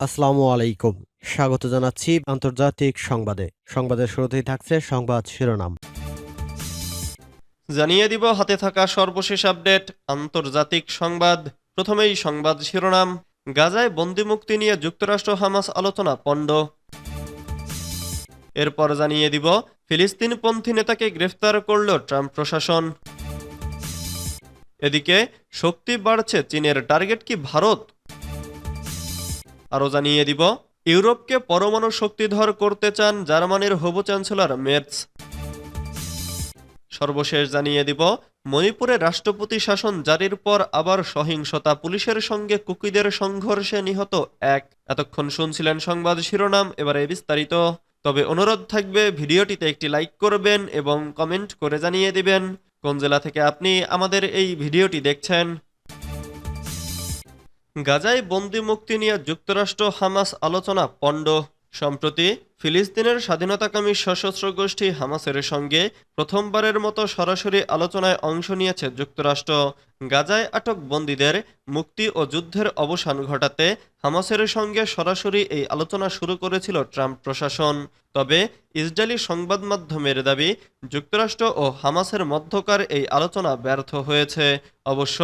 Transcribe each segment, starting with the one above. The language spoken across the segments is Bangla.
আসসালামু আলাইকুম। স্বাগত জানাচ্ছি আন্তর্জাতিক সংবাদে। সংবাদের শুরুতেই থাকছে সংবাদ শিরোনাম। জানিয়ে দিব, হাতে থাকা সর্বশেষ আপডেট, আন্তর্জাতিক সংবাদ। প্রথমেই সংবাদ শিরোনাম, গাজায় বন্দিমুক্তি নিয়ে যুক্তরাষ্ট্র হামাস আলোচনা পণ্ড। এরপর জানিয়ে দিব, ফিলিস্তিনপন্থী নেতাকে গ্রেফতার করল ট্রাম্প প্রশাসন। এদিকে, শক্তি বাড়ছে চীনের টার্গেট কি ভারত? আরও জানিয়ে দিব, ইউরোপকে পরমাণু শক্তিধর করতে চান জার্মানির হবু চ্যান্সেলর মেটস সর্বশেষ জানিয়ে দিব, মণিপুরে রাষ্ট্রপতি শাসন জারির পর আবার সহিংসতা পুলিশের সঙ্গে কুকিদের সংঘর্ষে নিহত এক। এতক্ষণ শুনছিলেন সংবাদ শিরোনাম, এবারে বিস্তারিত। তবে অনুরোধ থাকবে, ভিডিওটিতে একটি লাইক করবেন এবং কমেন্ট করে জানিয়ে দিবেন। কোন জেলা থেকে আপনি আমাদের এই ভিডিওটি দেখছেন? গাজায় বন্দি মুক্তি নিয়ে যুক্তরাষ্ট্র হামাস আলোচনা পণ্ড। সম্প্রতি ফিলিস্তিনের স্বাধীনতাকামী সশস্ত্র গোষ্ঠী হামাসের সঙ্গে প্রথমবারের মতো সরাসরি আলোচনায় অংশ নিয়েছে যুক্তরাষ্ট্র। গাজায় আটক বন্দীদের মুক্তি ও যুদ্ধের অবসান ঘটাতে হামাসের সঙ্গে সরাসরি এই আলোচনা শুরু করেছিল ট্রাম্প প্রশাসন। তবে ইসরায়েলি সংবাদ মাধ্যমের দাবি, যুক্তরাষ্ট্র ও হামাসের মধ্যকার এই আলোচনা ব্যর্থ হয়েছে। অবশ্য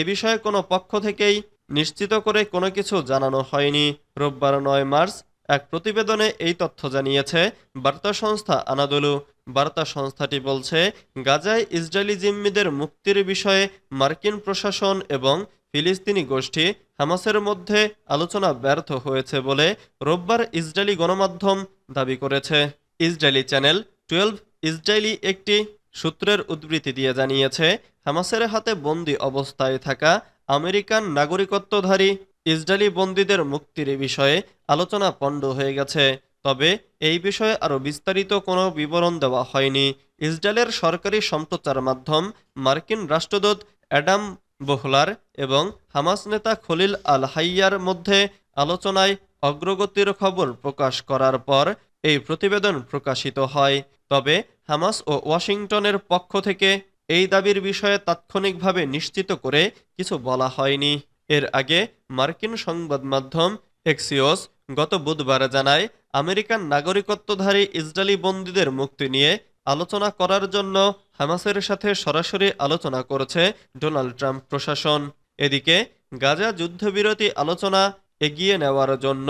এ বিষয়ে কোনো পক্ষ থেকেই নিশ্চিত করে কোনো কিছু জানানো হয়নি। রোববার নয় মার্চ এক প্রতিবেদনে এই তথ্য জানিয়েছে বার্তা সংস্থা আনাদুলু। বার্তা সংস্থাটি বলছে, গাজায় ইসরায়েলি জিম্মিদের মুক্তির বিষয়ে মার্কিন প্রশাসন এবং ফিলিস্তিনি গোষ্ঠী হামাসের মধ্যে আলোচনা ব্যর্থ হয়েছে বলে রোববার ইসরায়েলি গণমাধ্যম দাবি করেছে। ইসরায়েলি চ্যানেল টুয়েলভ ইসরায়েলি একটি সূত্রের উদ্ধৃতি দিয়ে জানিয়েছে, হামাসের হাতে বন্দি অবস্থায় থাকা আমেরিকান নাগরিকত্বধারী ইসরায়েলি বন্দীদের মুক্তির বিষয়ে আলোচনা পণ্ড হয়ে গেছে। তবে এই বিষয়ে আরও বিস্তারিত কোনো বিবরণ দেওয়া হয়নি। ইসরায়েলের সরকারি সম্প্রচার মাধ্যম মার্কিন রাষ্ট্রদূত অ্যাডাম বোহলার এবং হামাস নেতা খলিল আল হাইয়ার মধ্যে আলোচনায় অগ্রগতির খবর প্রকাশ করার পর এই প্রতিবেদন প্রকাশিত হয়। তবে হামাস ও ওয়াশিংটনের পক্ষ থেকে এই দাবির বিষয়ে তাৎক্ষণিকভাবে নিশ্চিত করে কিছু বলা হয়নি। এর আগে মার্কিন সংবাদ মাধ্যম এক্সিওস গত বুধবার জানায়, আমেরিকান নাগরিকত্বধারী ইসরায়েলি বন্দীদের মুক্তি নিয়ে আলোচনা করার জন্য হামাসের সাথে সরাসরি আলোচনা করেছে ডোনাল্ড ট্রাম্প প্রশাসন। এদিকে গাজা যুদ্ধবিরতি আলোচনা এগিয়ে নেওয়ার জন্য,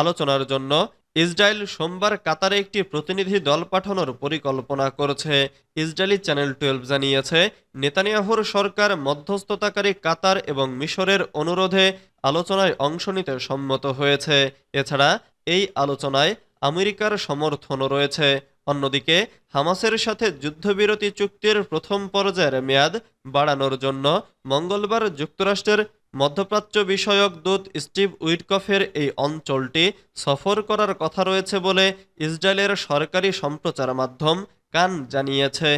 আলোচনার জন্য ইসরায়েল সোমবার কাতারে একটি প্রতিনিধি দল পাঠানোর পরিকল্পনা করেছে। ইসরায়েলি চ্যানেল টুয়েলভ জানিয়েছে, নেতানিয়াহুর সরকার মধ্যস্থতাকারী কাতার এবং মিশরের অনুরোধে আলোচনায় অংশ নিতে সম্মত হয়েছে। এছাড়া এই আলোচনায় আমেরিকার সমর্থনও রয়েছে। অন্যদিকে, হামাসের সাথে যুদ্ধবিরতি চুক্তির প্রথম পর্যায়ের মেয়াদ বাড়ানোর জন্য মঙ্গলবার যুক্তরাষ্ট্রের মধ্যপ্রাচ্য বিষয়ক দূত স্টিভ উইটকফের এই অঞ্চলটি সফর করার কথা রয়েছে বলে ইসরায়েলের সরকারি সম্প্রচার মাধ্যম কান জানিয়েছে।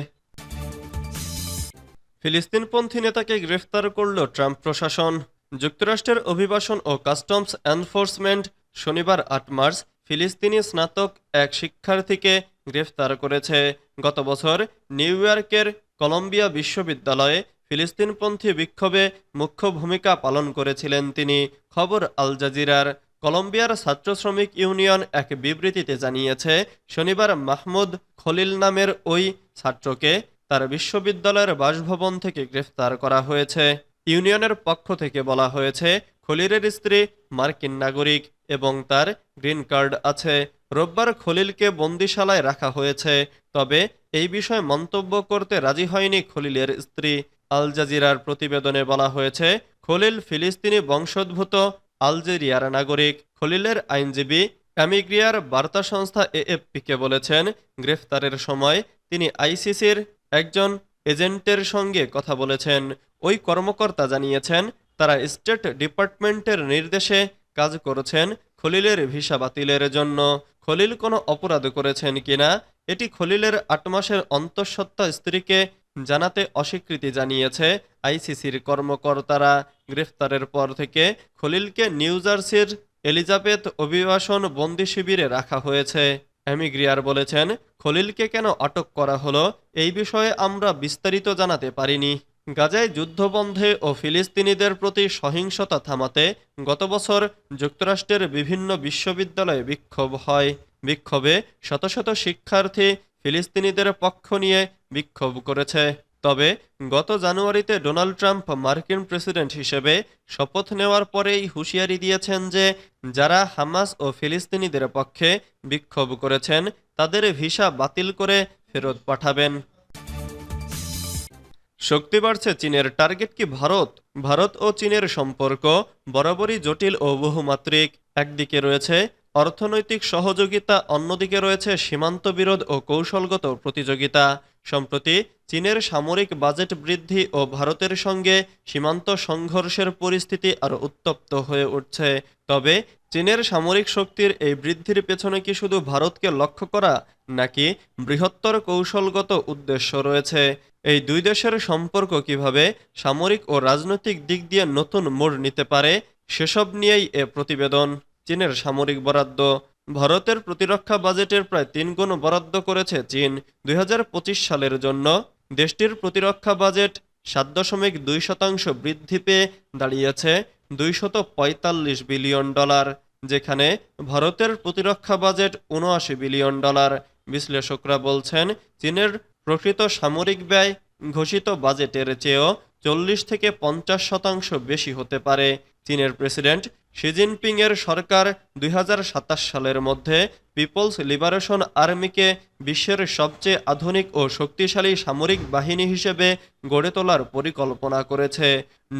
ফিলিস্তিনপন্থী নেতাকে গ্রেফতার করল ট্রাম্প প্রশাসন। যুক্তরাষ্ট্রের অভিবাসন ও কাস্টমস এনফোর্সমেন্ট শনিবার আট মার্চ ফিলিস্তিনি স্নাতক এক শিক্ষার্থীকে গ্রেফতার করেছে। গত বছর নিউ ইয়র্কের কলম্বিয়া বিশ্ববিদ্যালয়ে ফিলিস্তিনপন্থী বিক্ষোভে মুখ্য ভূমিকা পালন করেছিলেন তিনি, খবর আল জাজিরার। কলম্বিয়ার ছাত্র শ্রমিক ইউনিয়ন এক বিবৃতিতে জানিয়েছে, শনিবার মাহমুদ খলিল নামের ওই ছাত্রকে তার বিশ্ববিদ্যালয়ের বাসভবন থেকে গ্রেফতার করা হয়েছে। ইউনিয়নের পক্ষ থেকে বলা হয়েছে, খলিলের স্ত্রী মার্কিন নাগরিক এবং তার গ্রিন কার্ড আছে। রোববার খলিলকে বন্দিশালায় রাখা হয়েছে, তবে এই বিষয়ে মন্তব্য করতে রাজি হয়নি খলিলের স্ত্রী। আল জাজিরার প্রতিবেদনে বলা হয়েছে, খলিল ফিলিস্তিনি বংশোদ্ভূত আলজেরিয়ার নাগরিক, খলিলের আইনজীবী অ্যামিগ্রিয়ার বার্তা সংস্থা এএফপিকে বলেছেন, গ্রেফতারের সময় তিনি আইসিসির একজন এজেন্টের সঙ্গে কথা বলেছেন। ওই কর্মকর্তা জানিয়েছেন, তারা স্টেট ডিপার্টমেন্টের নির্দেশে কাজ করেছেন খলিলের ভিসা বাতিলের জন্য। খলিল কোনো অপরাধ করেছেন কিনা, এটি খলিলের আট মাসের অন্তঃসত্ত্বা স্ত্রীকে জানাতে অস্বীকৃতি জানিয়েছে আইসিসির কর্মকর্তারা। গ্রেফতারের পর থেকে খলিলকে নিউ জার্সির এলিজাবেথ অভিবাসন বন্দি শিবিরে রাখা হয়েছে। অ্যামিগ্রিয়ার বলেছেন, খলিলকে কেন আটক করা হলো এই বিষয়ে আমরা বিস্তারিত জানাতে পারিনি। গাজায় যুদ্ধবন্ধে ও ফিলিস্তিনিদের প্রতি সহিংসতা থামাতে গত বছর যুক্তরাষ্ট্রের বিভিন্ন বিশ্ববিদ্যালয়ে বিক্ষোভ হয়। বিক্ষোভে শত শত শিক্ষার্থী ফিলিস্তিনিদের পক্ষ নিয়ে বিক্ষোভ করেছে। তবে গত জানুয়ারিতে ডোনাল্ড ট্রাম্প মার্কিন প্রেসিডেন্ট হিসেবে শপথ নেওয়ার পরেই হুঁশিয়ারি দিয়েছেন যে, যারা হামাস ও ফিলিস্তিনিদের পক্ষে বিক্ষোভ করেছেন, তাদের ভিসা বাতিল করে ফেরত পাঠাবেন। শক্তি বাড়ছে চীনের টার্গেট কি ভারত? ভারত ও চীনের সম্পর্ক বরাবরই জটিল ও বহুমাত্রিক। একদিকে রয়েছে অর্থনৈতিক সহযোগিতা, অন্যদিকে রয়েছে সীমান্ত বিরোধ ও কৌশলগত প্রতিযোগিতা। সম্প্রতি চীনের সামরিক বাজেট বৃদ্ধি ও ভারতের সঙ্গে সীমান্ত সংঘর্ষের পরিস্থিতি আরও উত্তপ্ত হয়ে উঠছে। তবে চীনের সামরিক শক্তির এই বৃদ্ধির পেছনে কি শুধু ভারতকে লক্ষ্য করা নাকি বৃহত্তর কৌশলগত উদ্দেশ্য রয়েছে? এই দুই দেশের সম্পর্ক কীভাবে সামরিক ও রাজনৈতিক দিক দিয়ে নতুন মোড় নিতে পারে, সেসব নিয়েই এ প্রতিবেদন। চীনের সামরিক বরাদ্দ ভারতের প্রতিরক্ষা বাজেটের প্রায় তিন গুণ বরাদ্দ করেছে চীন দুই হাজার পঁচিশ সালের জন্য। দেশটির প্রতিরক্ষা বাজেট সাত দশমিক দুই শতাংশ বৃদ্ধি পেয়ে দাঁড়িয়েছে দুইশত পঁয়তাল্লিশ বিলিয়ন ডলার, যেখানে ভারতের প্রতিরক্ষা বাজেট উনআশি বিলিয়ন ডলার। বিশ্লেষকরা বলছেন, চীনের প্রকৃত সামরিক ব্যয় ঘোষিত বাজেটের চেয়েও চল্লিশ থেকে পঞ্চাশ শতাংশ বেশি হতে পারে। চীনের প্রেসিডেন্ট শি জিনপিং এর সরকার দুই হাজার সাতাশ সালের মধ্যে পিপলস লিবারেশন আর্মিকে বিশ্বের সবচেয়ে আধুনিক ও শক্তিশালী সামরিক বাহিনী হিসেবে গড়ে তোলার পরিকল্পনা করেছে।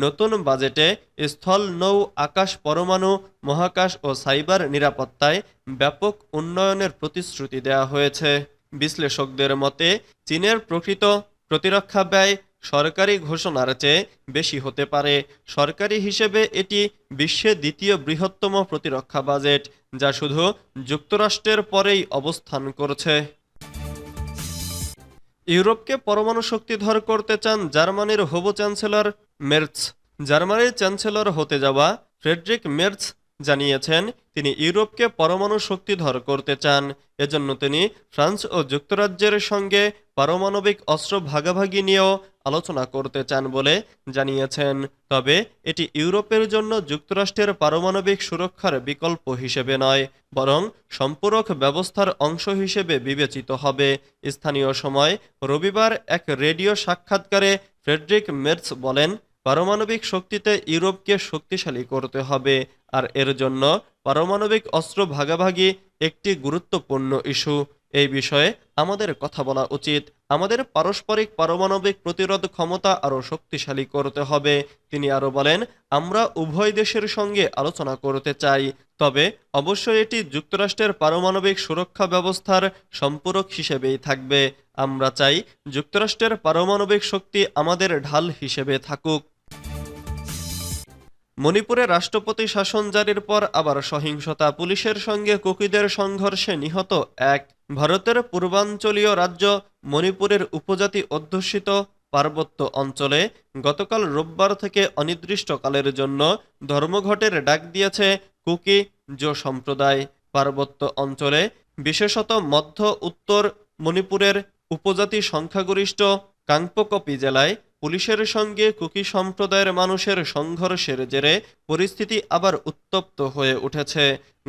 নতুন বাজেটে স্থল নৌ, আকাশ পরমাণু, মহাকাশ ও সাইবার নিরাপত্তায় ব্যাপক উন্নয়নের প্রতিশ্রুতি দেওয়া হয়েছে। বিশ্লেষকদের মতে, চীনের প্রকৃত প্রতিরক্ষা ব্যয় সরকারি ঘোষণার চেয়ে বেশি হতে পারে। সরকারি হিসেবে এটি বিশ্বের দ্বিতীয় বৃহত্তম প্রতিরক্ষা বাজেট, যা শুধু যুক্তরাষ্ট্রের পরেই অবস্থান করছে। ইউরোপকে পরমাণু শক্তিধর করতে চান জার্মানির হবু চ্যান্সেলর মের্চ জার্মানির চ্যান্সেলর হতে যাওয়া ফ্রেডরিক মের্চ জানিয়েছেন, তিনি ইউরোপকে পরমাণু শক্তিধর করতে চান। এজন্য তিনি ফ্রান্স ও যুক্তরাজ্যের সঙ্গে পারমাণবিক অস্ত্র ভাগাভাগি নিয়েও আলোচনা করতে চান বলে জানিয়েছেন। তবে এটি ইউরোপের জন্য যুক্তরাষ্ট্রের পারমাণবিক সুরক্ষার বিকল্প হিসেবে নয়, বরং সম্পূরক ব্যবস্থার অংশ হিসেবে বিবেচিত হবে। স্থানীয় সময় রবিবার এক রেডিও সাক্ষাৎকারে ফ্রেডরিক মের্স বলেন, পারমাণবিক শক্তিতে ইউরোপকে শক্তিশালী করতে হবে, আর এর জন্য পারমাণবিক অস্ত্র ভাগাভাগি একটি গুরুত্বপূর্ণ ইস্যু। এই বিষয়ে আমাদের কথা বলা উচিত। আমাদের পারস্পরিক পারমাণবিক প্রতিরোধ ক্ষমতা আরও শক্তিশালী করতে হবে। তিনি আরও বলেন, আমরা উভয় দেশের সঙ্গে আলোচনা করতে চাই, তবে অবশ্যই এটি যুক্তরাষ্ট্রের পারমাণবিক সুরক্ষা ব্যবস্থার সম্পূরক হিসেবেই থাকবে। আমরা চাই যুক্তরাষ্ট্রের পারমাণবিক শক্তি আমাদের ঢাল হিসেবে থাকুক। মণিপুরে রাষ্ট্রপতি শাসন জারির পর আবার সহিংসতা। পুলিশের সঙ্গে কুকিদের সংঘর্ষে নিহত এক ভারতের পূর্বাঞ্চলীয় রাজ্য মণিপুরের উপজাতি অধ্যুষিত পার্বত্য অঞ্চলে গতকাল রোববার থেকে অনির্দিষ্টকালের জন্য ধর্মঘটের ডাক দিয়েছে কুকি জো সম্প্রদায়। পার্বত্য অঞ্চলে, বিশেষত মধ্য উত্তর মণিপুরের উপজাতি সংখ্যাগরিষ্ঠ কাংপোকপি জেলায় পুলিশের সঙ্গে কুকি সম্প্রদায়ের মানুষের সংঘর্ষের জেরে পরিস্থিতি আবার উত্তপ্ত হয়ে উঠেছে।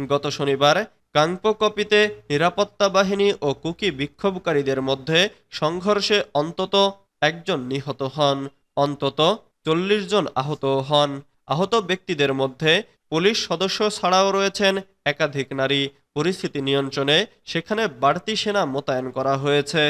গত শনিবার কাংপোকপিতে নিরাপত্তা বাহিনী ও কুকি বিক্ষোভকারীদের মধ্যে সংঘর্ষে অন্তত একজন নিহত হন। অন্তত চল্লিশ জন আহত হন। আহত ব্যক্তিদের মধ্যে পুলিশ সদস্য ছাড়াও রয়েছেন একাধিক নারী। পরিস্থিতি নিয়ন্ত্রণে সেখানে বাড়তি সেনা মোতায়েন করা হয়েছে।